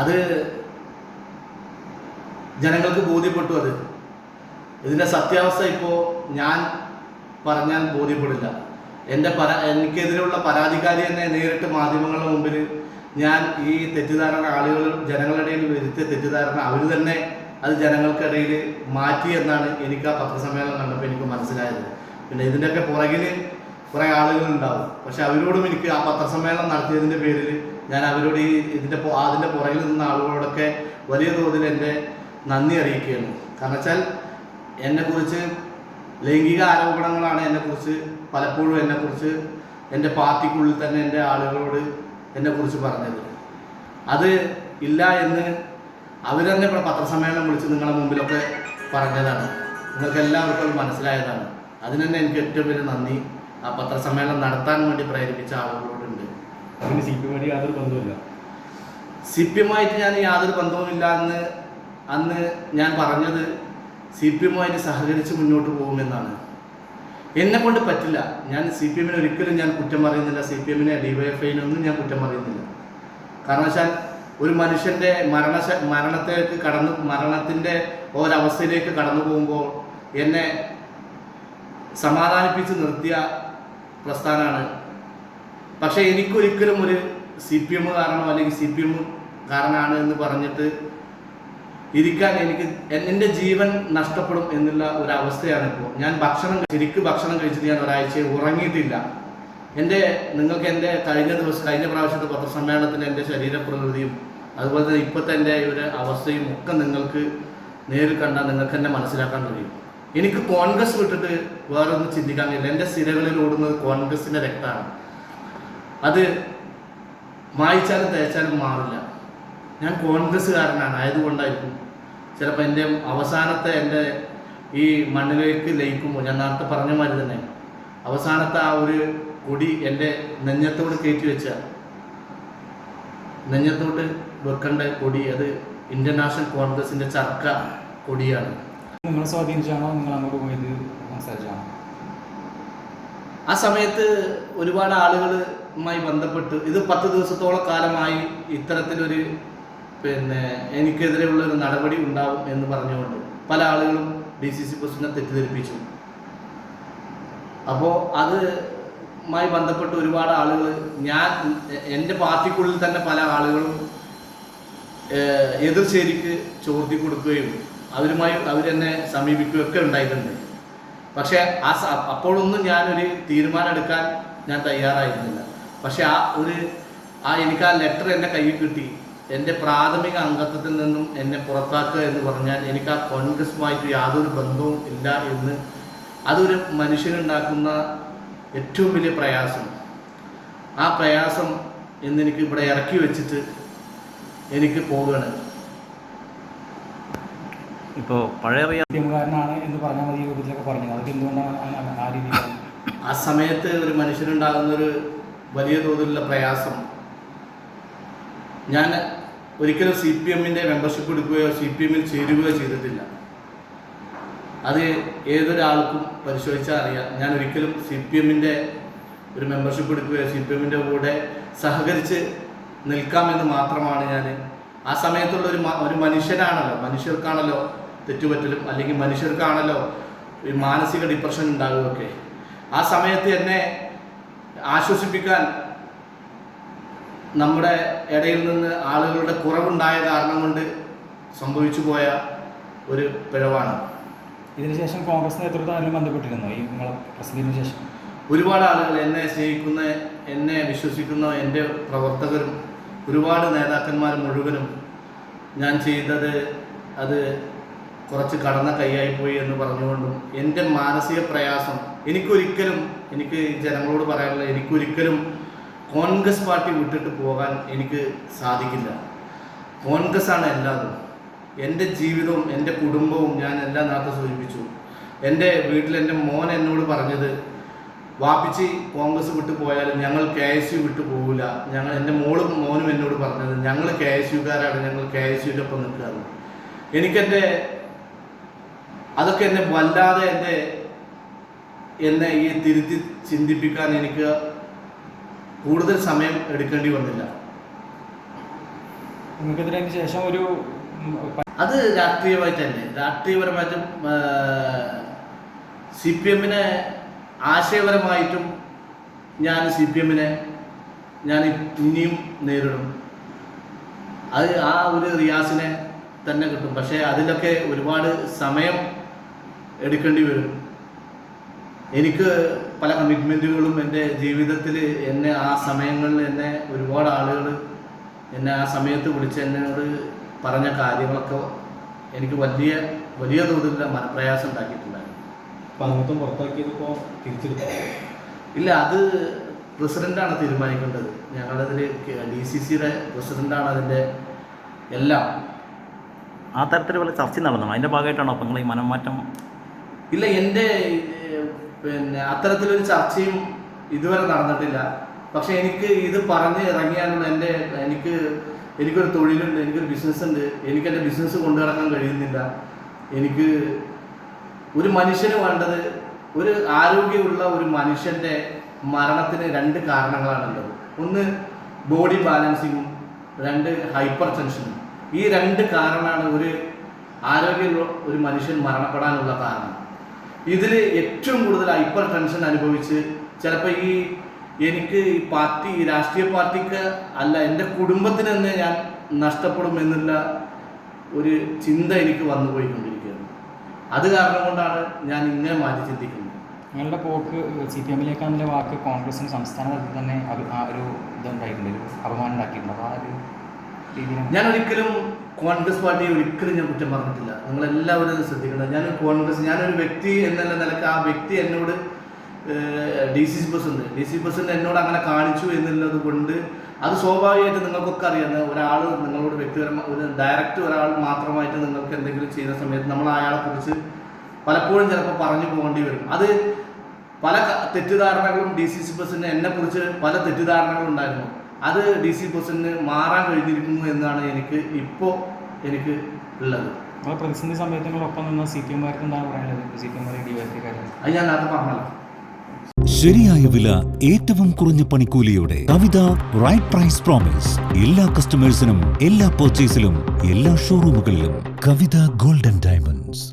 അത് ജനങ്ങൾക്ക് ബോധ്യപ്പെട്ടു അത്. ഇതിന്റെ സത്യാവസ്ഥ ഇപ്പോൾ ഞാൻ പറഞ്ഞാൽ ബോധ്യപ്പെടില്ല. എന്റെ പരാ എനിക്കെതിരെയുള്ള പരാതിക്കാരി തന്നെ നേരിട്ട് മാധ്യമങ്ങളുടെ മുമ്പിൽ ഞാൻ ഈ തെറ്റിദ്ധാരണ ആളുകൾ ജനങ്ങളുടെ ഇടയിൽ വരുത്തിയ തെറ്റിദ്ധാരണ അവർ തന്നെ അത് ജനങ്ങൾക്കിടയിൽ മാറ്റി എന്നാണ് എനിക്ക് ആ പത്രസമ്മേളനം കണ്ടപ്പോൾ എനിക്ക് മനസ്സിലായത്. പിന്നെ ഇതിന്റെയൊക്കെ പുറകിൽ കുറേ ആളുകൾ ഉണ്ടാവും. പക്ഷെ അവരോടും എനിക്ക് ആ പത്രസമ്മേളനം നടത്തിയതിന്റെ പേരിൽ ഞാൻ അവരോട് ഈ ഇതിന്റെ അതിന്റെ പുറകിൽ നിന്ന ആളുകളോടൊക്കെ വലിയ തോതിൽ എന്റെ നന്ദി അറിയിക്കുകയാണ്. കാരണം വെച്ചാൽ എന്നെക്കുറിച്ച് ലൈംഗിക ആരോപണങ്ങളാണ് എന്നെക്കുറിച്ച് പലപ്പോഴും എന്നെക്കുറിച്ച് എന്റെ പാർട്ടിക്കുള്ളിൽ തന്നെ എന്റെ ആളുകളോട് എന്നെക്കുറിച്ച് പറഞ്ഞത്. അത് ഇല്ല എന്ന് അവർ തന്നെ ഇവിടെ പത്രസമ്മേളനം വിളിച്ച് നിങ്ങളുടെ മുമ്പിലൊക്കെ പറഞ്ഞതാണ്. നിങ്ങൾക്ക് എല്ലാവർക്കും മനസ്സിലായതാണ്. അതിന് തന്നെ എനിക്ക് ഏറ്റവും വലിയ നന്ദി. ആ പത്രസമ്മേളനം നടത്താൻ വേണ്ടി പ്രേരിപ്പിച്ച ആളുകളോടുണ്ട്. അതിന് സി പി എമ്മായിട്ട് യാതൊരു ബന്ധവുമില്ല. സി പി എമ്മായിട്ട് ഞാൻ യാതൊരു ബന്ധവുമില്ല എന്ന് അന്ന് ഞാൻ പറഞ്ഞത് സി പി എമ്മുമായിട്ട് സഹകരിച്ച് മുന്നോട്ട് പോകുമെന്നാണ്. എന്നെ കൊണ്ട് പറ്റില്ല. ഞാൻ സി പി എമ്മിനെ ഒരിക്കലും ഞാൻ കുറ്റം പറയുന്നില്ല. സി പി എമ്മിനെ ഡിവൈഎഫ്ഐനൊന്നും ഞാൻ കുറ്റം പറയുന്നില്ല. കാരണം വെച്ചാൽ ഒരു മനുഷ്യന്റെ മരണ മരണത്തിലേക്ക് കടന്നു മരണത്തിന്റെ ഒരവസ്ഥയിലേക്ക് കടന്നു പോകുമ്പോൾ എന്നെ സമാധാനിപ്പിച്ച് നിർത്തിയ പ്രസ്ഥാനമാണ് പക്ഷേ എനിക്കൊരിക്കലും ഒരു സി പി എം കാരണമോ അല്ലെങ്കിൽ സി പി എം കാരനാണ് എന്ന് പറഞ്ഞിട്ട് ഇരിക്കാൻ എനിക്ക് എന്റെ ജീവൻ നഷ്ടപ്പെടും എന്നുള്ള ഒരു അവസ്ഥയാണ് ഇപ്പോൾ. ഞാൻ ഭക്ഷണം ശരിക്ക് ഭക്ഷണം കഴിച്ചിട്ട് ഞാൻ ഒരാഴ്ച ഉറങ്ങിയിട്ടില്ല. എന്റെ നിങ്ങൾക്ക് എന്റെ കഴിഞ്ഞ ദിവസം കഴിഞ്ഞ പ്രാവശ്യത്തെ പത്രസമ്മേളനത്തിന് എന്റെ ശരീരപ്രകൃതിയും അതുപോലെ തന്നെ ഇപ്പോഴത്തെ എന്റെ ഒരു അവസ്ഥയും ഒക്കെ നിങ്ങൾക്ക് നേരിൽ കണ്ടാൽ നിങ്ങൾക്ക് തന്നെ മനസ്സിലാക്കാൻ കഴിയും. എനിക്ക് കോൺഗ്രസ് വിട്ടിട്ട് വേറെ ഒന്നും ചിന്തിക്കാൻ കഴിയില്ല. എന്റെ സിരകളിൽ ഓടുന്നത് കോൺഗ്രസിന്റെ രക്തമാണ്. അത് മായിച്ചാലും തേച്ചാലും മാറില്ല. ഞാൻ കോൺഗ്രസ്സുകാരനാണ് ആയതുകൊണ്ടായിരിക്കും. ചിലപ്പോൾ എന്റെ അവസാനത്തെ എന്റെ ഈ മണ്ണിലേക്ക് ലയിക്കുമ്പോൾ ഞാൻ നേരത്തെ പറഞ്ഞ മാതിരി തന്നെ അവസാനത്തെ ആ ഒരു കൊടി എന്റെ നെഞ്ഞത്തോട് കയറ്റി വെച്ച നെഞ്ഞത്തോട്ട് വെക്കേണ്ട കൊടി അത് ഇന്ത്യൻ നാഷണൽ കോൺഗ്രസിന്റെ ചർക്ക കൊടിയാണ്. നിങ്ങളെ സ്വാധീനിച്ചാണോ? നിങ്ങൾ അങ്ങോട്ട് പോയത് സംസാരിച്ചാണോ? ആ സമയത്ത് ഒരുപാട് ആളുകളുമായി ബന്ധപ്പെട്ട് ഇത് പത്ത് ദിവസത്തോളം കാലമായി ഇത്തരത്തിലൊരു പിന്നെ എനിക്കെതിരെയുള്ള ഒരു നടപടി ഉണ്ടാവും എന്ന് പറഞ്ഞുകൊണ്ട് പല ആളുകളും ഡി സി സി പ്രസിഡന്റിനെ തെറ്റിദ്ധരിപ്പിച്ചു. അപ്പോൾ അതുമായി ബന്ധപ്പെട്ട് ഒരുപാട് ആളുകൾ ഞാൻ എന്റെ പാർട്ടിക്കുള്ളിൽ തന്നെ പല ആളുകളും എതിർശേരിക്ക് ചോർത്തി കൊടുക്കുകയും അവരുമായി അവരെന്നെ സമീപിക്കുകയും ഒക്കെ ഉണ്ടായിട്ടുണ്ട്. പക്ഷേ ആ അപ്പോഴൊന്നും ഞാനൊരു തീരുമാനം എടുക്കാൻ ഞാൻ തയ്യാറായിരുന്നില്ല. പക്ഷേ ആ ഒരു ആ എനിക്ക് ആ ലെറ്റർ എന്റെ കയ്യിൽ കിട്ടി. എന്റെ പ്രാഥമിക അംഗത്വത്തിൽ നിന്നും എന്നെ പുറത്താക്കുക എന്ന് പറഞ്ഞാൽ എനിക്ക് ആ കോൺഗ്രസുമായിട്ട് യാതൊരു ബന്ധവും ഇല്ല എന്ന് അതൊരു മനുഷ്യനുണ്ടാക്കുന്ന ഏറ്റവും വലിയ പ്രയാസം. ആ പ്രയാസം എന്നെനിക്ക് ഇവിടെ ഇറക്കി വെച്ചിട്ട് എനിക്ക് പോവുകയാണ്. ഇപ്പോൾ പഴയ എന്ന് പറഞ്ഞാൽ മതി രൂപത്തിലൊക്കെ പറഞ്ഞത്. അതൊക്കെ എന്തുകൊണ്ടാണ് ആ- ആ രീതിയിൽ? ആ സമയത്ത് ഒരു മനുഷ്യനുണ്ടാകുന്നൊരു വലിയ തോതിലുള്ള പ്രയാസം. ഞാൻ ഒരിക്കലും സി പി എമ്മിന്റെ മെമ്പർഷിപ്പ് എടുക്കുകയോ സി പി എമ്മിൽ ചേരുകയോ ചെയ്തിട്ടില്ല. അത് ഏതൊരാൾക്കും പരിശോധിച്ചാൽ അറിയാം. ഞാൻ ഒരിക്കലും സി പി എമ്മിന്റെ ഒരു മെമ്പർഷിപ്പ് എടുക്കുകയോ സി പി എമ്മിന്റെ കൂടെ സഹകരിച്ച് നിൽക്കാമെന്ന് മാത്രമാണ് ഞാൻ. ആ സമയത്തുള്ള ഒരു ഒരു മനുഷ്യനാണല്ലോ. മനുഷ്യർക്കാണല്ലോ തെറ്റുപറ്റലും അല്ലെങ്കിൽ മനുഷ്യർക്കാണല്ലോ ഈ മാനസിക ഡിപ്രഷൻ ഉണ്ടാകുകയൊക്കെ ആ സമയത്ത് എന്നെ ആശ്വസിപ്പിക്കാൻ നമ്മുടെ ഇടയിൽ നിന്ന് ആളുകളുടെ കുറവുണ്ടായ കാരണം കൊണ്ട് സംഭവിച്ചു പോയ ഒരു പിഴവാണ്. ഇതിനുശേഷം കോൺഗ്രസ് നേതൃത്വം അതിലും ബന്ധപ്പെട്ടിരുന്നോ? ഈ നിങ്ങളെ പ്രസിദ്ധീനു ശേഷം? ഒരുപാട് ആളുകൾ എന്നെ സ്നേഹിക്കുന്ന എന്നെ വിശ്വസിക്കുന്ന എന്റെ പ്രവർത്തകരും ഒരുപാട് നേതാക്കന്മാർ മുഴുവനും ഞാൻ ചെയ്തത് അത് കുറച്ച് കടന്ന കൈയായിപ്പോയി എന്ന് പറഞ്ഞുകൊണ്ടും എന്റെ മാനസിക പ്രയാസം എനിക്കൊരിക്കലും എനിക്ക് ജനങ്ങളോട് പറയാനുള്ള എനിക്കൊരിക്കലും കോൺഗ്രസ് പാർട്ടി വിട്ടിട്ട് പോകാൻ എനിക്ക് സാധിക്കില്ല. കോൺഗ്രസ് ആണ് എല്ലാതും. എന്റെ ജീവിതവും എന്റെ കുടുംബവും ഞാൻ എല്ലാം നേരത്തെ സൂചിപ്പിച്ചു. എന്റെ വീട്ടിൽ എന്റെ മോൻ എന്നോട് പറഞ്ഞത് വാപ്പിച്ച് കോൺഗ്രസ് വിട്ടു പോയാലും ഞങ്ങൾ കെ എസ് യു വിട്ടു പോകില്ല ഞങ്ങൾ എന്റെ മോളും മോനും എന്നോട് പറഞ്ഞത് ഞങ്ങൾ കെ എസ് യുക്കാരാണ് ഞങ്ങൾ കെ എസ് യുവിന്റെ ഒപ്പം നിൽക്കുകയാണ് എനിക്കെന്റെ അതൊക്കെ എന്നെ വല്ലാതെ എന്റെ എന്നെ ഈ തിരുത്തി ചിന്തിപ്പിക്കാൻ എനിക്ക് കൂടുതൽ സമയം എടുക്കേണ്ടി വന്നില്ല. ശേഷം ഒരു അത് രാഷ്ട്രീയമായിട്ട് തന്നെ രാഷ്ട്രീയപരമായിട്ടും സി പി എമ്മിനെ ആശയപരമായിട്ടും ഞാൻ സി പി എമ്മിനെ ഞാൻ ഇനിയും നേരിടും. അത് ആ ഒരു റിയാസിനെ തന്നെ കിട്ടും. പക്ഷേ അതിലൊക്കെ ഒരുപാട് സമയം എടുക്കേണ്ടി വരും. എനിക്ക് പല കമ്മിറ്റ്മെന്റുകളും എന്റെ ജീവിതത്തിൽ എന്നെ ആ സമയങ്ങളിൽ എന്നെ ഒരുപാട് ആളുകൾ എന്നെ ആ സമയത്ത് വിളിച്ച് എന്നോട് പറഞ്ഞ കാര്യങ്ങളൊക്കെ എനിക്ക് വലിയ വലിയ തോതിലുള്ള മനപ്രയാസം ഉണ്ടാക്കിയിട്ടുണ്ടായിരുന്നു. ഇല്ല അത് പ്രസിഡന്റാണ് തീരുമാനിക്കേണ്ടത്. ഞങ്ങളതിൽ ഡി സി സിയുടെ പ്രസിഡന്റാണ് അതിന്റെ എല്ലാം. ആ തരത്തിൽ വല്ല ചർച്ച നടന്നു? അതിന്റെ ഭാഗമായിട്ടാണോ അപ്പം നിങ്ങൾ ഈ മനംമാറ്റം ഇല്ല എന്റെ പിന്നെ അത്തരത്തിലൊരു ചർച്ചയും ഇതുവരെ നടന്നിട്ടില്ല. പക്ഷെ എനിക്ക് ഇത് പറഞ്ഞ് ഇറങ്ങിയാലും എന്റെ എനിക്ക് എനിക്കൊരു തൊഴിലുണ്ട് എനിക്കൊരു ബിസിനസ് ഉണ്ട് എനിക്ക് എന്റെ ബിസിനസ് കൊണ്ടു നടക്കാൻ കഴിയുന്നില്ല. എനിക്ക് ഒരു മനുഷ്യന് വേണ്ടത് ഒരു ആരോഗ്യമുള്ള ഒരു മനുഷ്യന്റെ മരണത്തിന് രണ്ട് കാരണങ്ങളാണുള്ളത്. ഒന്ന് ബോഡി ബാലൻസിങ്ങും രണ്ട് ഹൈപ്പർ ടെൻഷനും. ഈ രണ്ട് കാരണമാണ് ഒരു ആരോഗ്യമുള്ള ഒരു മനുഷ്യൻ മരണപ്പെടാനുള്ള കാരണം. ഇതിൽ ഏറ്റവും കൂടുതൽ ഹൈപ്പർ ടെൻഷൻ അനുഭവിച്ച് ചിലപ്പോൾ ഈ എനിക്ക് ഈ പാർട്ടി രാഷ്ട്രീയ പാർട്ടിക്ക് അല്ല എന്റെ കുടുംബത്തിന് തന്നെ ഞാൻ നഷ്ടപ്പെടും എന്നുള്ള ഒരു ചിന്ത എനിക്ക് വന്നു പോയിക്കൊണ്ടിരിക്കുകയാണ് അത് കാരണം കൊണ്ടാണ് ഞാൻ ഇങ്ങനെ മാറ്റി ചിന്തിക്കുന്നത്. നിങ്ങളുടെ പോക്ക് സി പി എമ്മിലേക്കാണെന്നുള്ള വാക്ക് കോൺഗ്രസിന് സംസ്ഥാന തലത്തിൽ തന്നെ ആ ഒരു ഇതുണ്ടായിട്ടുണ്ട് ഒരു അപമാനം ഉണ്ടാക്കിയിട്ടുണ്ട്. അപ്പോൾ ആ ഒരു രീതിയിൽ ഞാൻ ഒരിക്കലും കോൺഗ്രസ് പാർട്ടിയെ ഒരിക്കലും ഞാൻ കുറ്റം പറഞ്ഞിട്ടില്ല. നിങ്ങൾ എല്ലാവരും ശ്രദ്ധിക്കണം. ഞാൻ കോൺഗ്രസ് ഞാനൊരു വ്യക്തി എന്നുള്ള നിലയ്ക്ക് ആ വ്യക്തി എന്നോട് D C C president D C president എന്നോട് അങ്ങനെ കാണിച്ചു എന്നുള്ളത് കൊണ്ട് അത് സ്വാഭാവികമായിട്ട് നിങ്ങൾക്കൊക്കെ അറിയാം. ഒരാൾ നിങ്ങളോട് വ്യക്തിപരമായി ഒരു ഡയറക്റ്റ് ഒരാൾ മാത്രമായിട്ട് നിങ്ങൾക്ക് എന്തെങ്കിലും ചെയ്യുന്ന സമയത്ത് നമ്മൾ അയാളെ കുറിച്ച് പലപ്പോഴും ചിലപ്പോൾ പറഞ്ഞു പോകേണ്ടി വരും. അത് പല തെറ്റിദ്ധാരണകളും ഡി സി സി പ്രസിഡന്റ് എന്നെ കുറിച്ച് പല തെറ്റിദ്ധാരണകളും ഉണ്ടായിരുന്നു. അത് ഡി സി പ്രസിഡന്റിന് മാറാൻ കഴിഞ്ഞിരിക്കുന്നു എന്നാണ് എനിക്ക് ഇപ്പോൾ എനിക്ക് ഉള്ളത്. പ്രതിസന്ധി സമയത്തിനോടൊപ്പം നിന്ന സി പി എംമാർക്ക് എന്താണ് പറയാനുള്ളത്? സി പി എമ്മാരെ ഡി വൈ കാര്യം? അത് ഞാൻ അത് പറഞ്ഞല്ലോ. ശരിയായ വില ഏറ്റവും കുറഞ്ഞ പണിക്കൂലിയോടെ. കവിത റൈറ്റ് പ്രൈസ് പ്രോമിസ് എല്ലാ കസ്റ്റമേഴ്സിനും എല്ലാ പർച്ചേസിലും എല്ലാ ഷോറൂമുകളിലും കവിത ഗോൾഡൻ ഡയമണ്ട്സ്